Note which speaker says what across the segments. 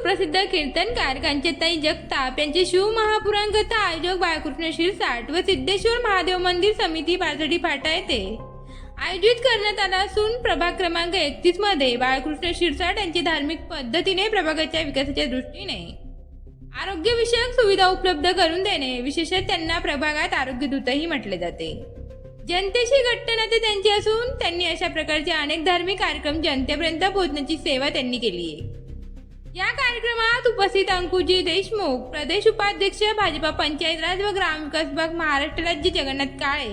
Speaker 1: सुप्रसिद्ध कीर्तनकार कांचनताई जगताप यांचे शिव महापुराण कथा आयोजक बाळकृष्ण शिरसाट व सिद्धेश्वर महादेव मंदिर समिती पारसडी फाटा येथे. आयोजित करण्यात आला असून प्रभाग क्रमांक एकतीसमध्ये बाळकृष्ण शिरसाट यांची धार्मिक पद्धतीने प्रभागाच्या विकासाच्या दृष्टीने आरोग्यविषयक सुविधा उपलब्ध करून देणे विशेषतः त्यांना प्रभागात आरोग्यदूतही म्हटले जाते. जनतेशी घट्ट नाते त्यांचे असून त्यांनी अशा प्रकारचे अनेक धार्मिक कार्यक्रम जनतेपर्यंत पोहोचण्याची सेवा त्यांनी केली आहे या कार्यक्रमात उपस्थित अंकुजी देशमुख प्रदेश उपाध्यक्ष भाजपा पंचायत राज व ग्रामविकास विभाग महाराष्ट्र राज्य जगन्नाथ काळे.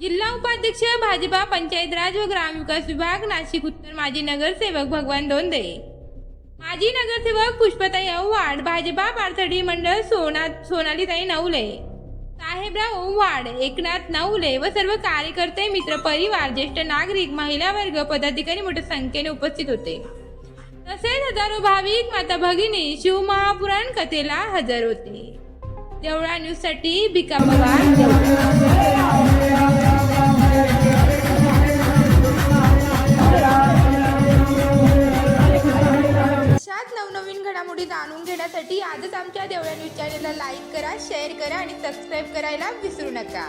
Speaker 1: जिल्हा उपाध्यक्ष भाजपा पंचायत राज व ग्रामविकास विभाग नाशिक उत्तर माजी नगरसेवक भगवान दोंदे माजी नगरसेवक पुष्पताई आव्हाड भाजपा पारथडी मंडळ सोना सोनालीताई नवले. साहेबराव ओवाड एकनाथ नवले व सर्व कार्यकर्ते मित्र परिवार ज्येष्ठ नागरिक महिला वर्ग पदाधिकारी मोठ्या संख्येने उपस्थित होते. तसेच हजारो भाविक माता भगिनी शिवमहापुराण कथेला हजर होते. देवळा न्यूजसाठी भिका पवार. अशाच नवनवीन घडामोडी जाणून घेण्यासाठी आजच आमच्या देवळा न्यूज चॅनलला लाईक करा शेअर करा आणि सबस्क्राईब करायला विसरू नका.